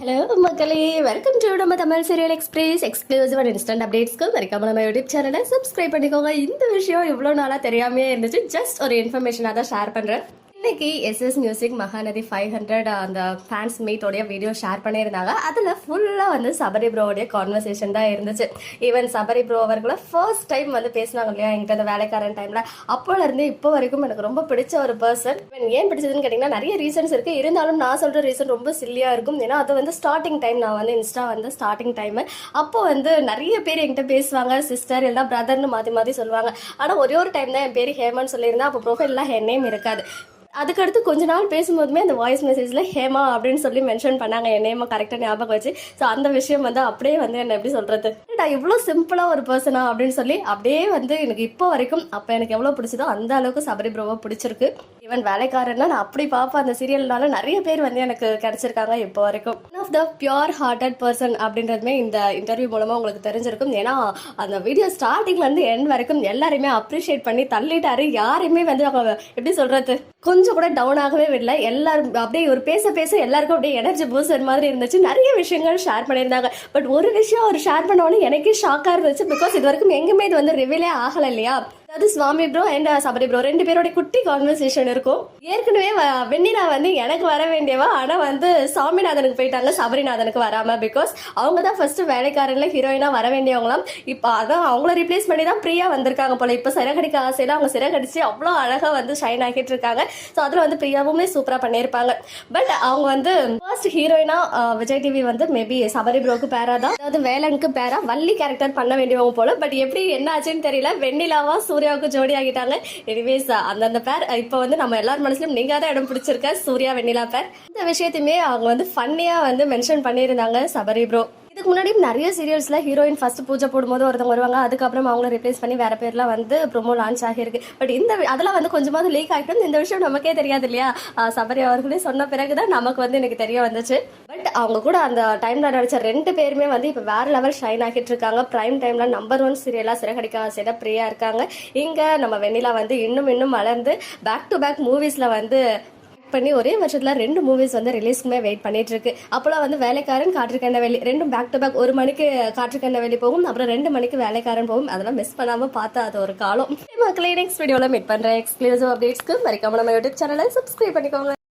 Hello மக்களே. Welcome to நம்ம Tamil serial express exclusive and instant அப்டேட்ஸ்க்கு மறக்காம நம்ம யூடியூப் சேனலை சப்ஸ்கிரைப் பண்ணிக்கோங்க. இந்த விஷயம் இவ்வளோ நாளாக தெரியாமே இருந்துச்சு. ஜஸ்ட் ஒரு இன்ஃபர்மேஷனாக தான் ஷேர் பண்ணுறேன் இன்னைக்கு SS music Mahanadhi five hundred அந்த ஃபேன்ஸ் மீட்டோடைய வீடியோ ஷேர் பண்ணியிருந்தாங்க. அதில் ஃபுல்லாக வந்து சபரி ப்ரோவுடைய கான்வர்சேஷன் தான் இருந்துச்சு. ஈவன் சபரி ப்ரோ அவர்களை ஃபர்ஸ்ட் டைம் வந்து பேசினாங்க இல்லையா? என்கிட்ட அந்த வேலைக்காரன் டைமில் அப்போலேருந்து இப்போ வரைக்கும் எனக்கு ரொம்ப பிடிச்ச ஒரு பர்சன் ஏன் பிடிச்சதுன்னு கேட்டிங்கன்னா நிறைய ரீசன்ஸ் இருக்குது இருந்தாலும் நான் சொல்கிற ரீசன் ரொம்ப சில்லியாக இருக்கும். ஏன்னா அது வந்து ஸ்டார்டிங் டைம் நான் வந்து இன்ஸ்டா வந்து ஸ்டார்டிங் டைமு அப்போ வந்து நிறைய பேர் என்கிட்ட பேசுவாங்க. சிஸ்டர் இல்லைனா பிரதர்னு மாற்றி மாற்றி சொல்லுவாங்க. ஆனால் ஒரே ஒரு டைம் தான் என் பேர் ஹேமன் சொல்லியிருந்தேன் அப்போ ப்ரொஃபைல்லாம் என் நேம் இருக்காது. அதுக்கடுத்து கொஞ்ச நாள் பேசும்போதுமே அந்த வாய்ஸ் மெசேஜில் ஹேமா அப்படின்னு சொல்லி மென்ஷன் பண்ணாங்க. என் நேமை கரெக்டாக ஞாபகம் வச்சு. ஸோ அந்த விஷயம் வந்து அப்படியே வந்து என்ன எப்படி சொல்கிறது நான் இவ்வளோ சிம்பிளாக ஒரு பர்சனா அப்படின்னு சொல்லி அப்படியே வந்து எனக்கு இப்போ வரைக்கும் அப்போ எனக்கு எவ்வளோ பிடிச்சதோ அந்த அளவுக்கு சபரி ப்ரோவை பிடிச்சிருக்கு. ஈவன் வேலைக்காரன்னா நான் அப்படி பார்ப்பேன் அந்த சீரியல்னால நிறைய பேர் வந்து எனக்கு கிடைச்சிருக்காங்க இப்போ வரைக்கும். One of the pure hearted person அப்படின்றதுமே இந்த இன்டர்வியூ மூலமாக உங்களுக்கு தெரிஞ்சிருக்கும். ஏன்னா அந்த வீடியோ ஸ்டார்டிங்லேருந்து எண்ட் வரைக்கும் எல்லாருமே அப்ரிஷியேட் பண்ணி தள்ளிட்டாரு. யாரையுமே வந்து அவங்க எப்படி சொல்கிறது கொஞ்சம் கூட டவுன் ஆகவே விடல. எல்லாரும் அப்படியே ஒரு பேச பேச எல்லாருக்கும் அப்படியே எனர்ஜி பூஸ்டர் மாதிரி இருந்துச்சு. நிறைய விஷயங்கள் ஷேர் பண்ணியிருந்தாங்க. பட் ஒரு விஷயம் அவர் ஷேர் பண்ணோன்னு எனக்கே ஷாக்காக இருந்துச்சு. பிகாஸ் இது வரைக்கும் எங்குமே இது வந்து ரிவீலே ஆகலை இல்லையா? அதாவது Swami bro and uh, Sabari bro ரெண்டு பேரோட குட்டி கான்வர்சேஷன் இருக்கும். ஏற்கனவே வெண்ணிலா வந்து எனக்கு வர வேண்டியவா? ஆனா வந்து சாமிநாதனுக்கு போயிட்டாங்க. சபரிநாதனுக்கு வராம பிகாஸ் அவங்க தான் ஃபர்ஸ்ட் வேலைக்காரன்ல ஹீரோயினா வர வேண்டியவங்களாம். இப்போ அதான் அவங்கள ரீப்ளேஸ் பண்ணி தான் பிரியா வந்திருக்காங்க போல. இப்போ சிறகடிக்க ஆசையில அவங்க சிறகடிச்சு அவ்வளோ அழகா வந்து ஷைன் ஆகிட்டு இருக்காங்க. ஸோ அதில் வந்து பிரியாவுமே சூப்பரா பண்ணியிருப்பாங்க. பட் அவங்க வந்து ஃபர்ஸ்ட் ஹீரோயினா விஜய் டிவி வந்து மேபி சபரி ப்ரோக்கு பேரா தான். அதாவது வேலனுக்கு பேரா வள்ளி கேரக்டர் பண்ண வேண்டியவங்க போல. பட் எப்படி என்ன ஆச்சுன்னு தெரியல. வெண்ணிலாவா சூர்யாவுக்கும் ஜோடி ஆகிட்டாங்க. எனிவேஸ் அந்தந்த பேர் இப்போ வந்து நம்ம எல்லார் மனசுலயும் நீங்க தான் இடம் பிடிச்சிருக்க சூர்யா வெண்ணிலா பேர் இந்த விஷயத்தையுமே அவங்க வந்து ஃபன்னியா வந்து மென்ஷன் பண்ணியிருந்தாங்க சபரி ப்ரோ இதுக்கு முன்னாடியும் நிறைய சீரியல்ஸ்ல ஹீரோயின் ஃபர்ஸ்ட் பூஜை போடும்போது ஒருத்தவங்க வருவாங்க. அதுக்கப்புறம் அவங்கள ரிப்ளேஸ் பண்ணி வேற பேர்லாம் வந்து ப்ரோமோ லான்ச் ஆகியிருக்கு. பட் இந்த அதெல்லாம் வந்து கொஞ்சமாவது லீக் ஆகிட்டு இந்த விஷயம் நமக்கே தெரியாது இல்லையா? சபரி அவர்களே சொன்ன பிறகுதான் நமக்கு வந்து எனக்கு தெரிய வந்துச்சு. பட் அவங்க கூட அந்த டைம்ல நடிச்ச ரெண்டு பேருமே வந்து இப்போ வேற லெவல் ஷைன் ஆகிட்டு இருக்காங்க. பிரைம் டைம்ல நம்பர் ஒன் சீரியலா சிறகடிக்க செய்த பிரியா இருக்காங்க. இங்க நம்ம வெண்ணிலா வந்து இன்னும் இன்னும் வளர்ந்து பேக் டு பேக் மூவிஸ்ல வந்து பண்ணி ஒரே வருஷத்தில் ரெண்டு மூவிஸ் வந்து ரிலீஸ்க்குமே வெயிட் பண்ணிட்டு இருக்கு அப்போலாம் வந்து வேலைக்காரன் காற்றுக்கண்ட வெளி ரெண்டும் பேக் டு பேக் ஒரு மணிக்கு காற்றுக்கண்ட வெளி போகும் அப்புறம் ரெண்டு மணிக்கு வேலைக்காரன் போகும். அதெல்லாம் மிஸ் பண்ணாமல் பார்த்தா அது ஒரு காலம். மக்களே நெக்ஸ்ட் வீடியோவில் மீட் பண்ணுறேன் எக்ஸ்க்ளூசிவ் அப்டேட்ஸ்க்கு மறக்காம நம்ம யூடியூப் சேனலை சப்ஸ்கிரைப் பண்ணிக்கோங்க.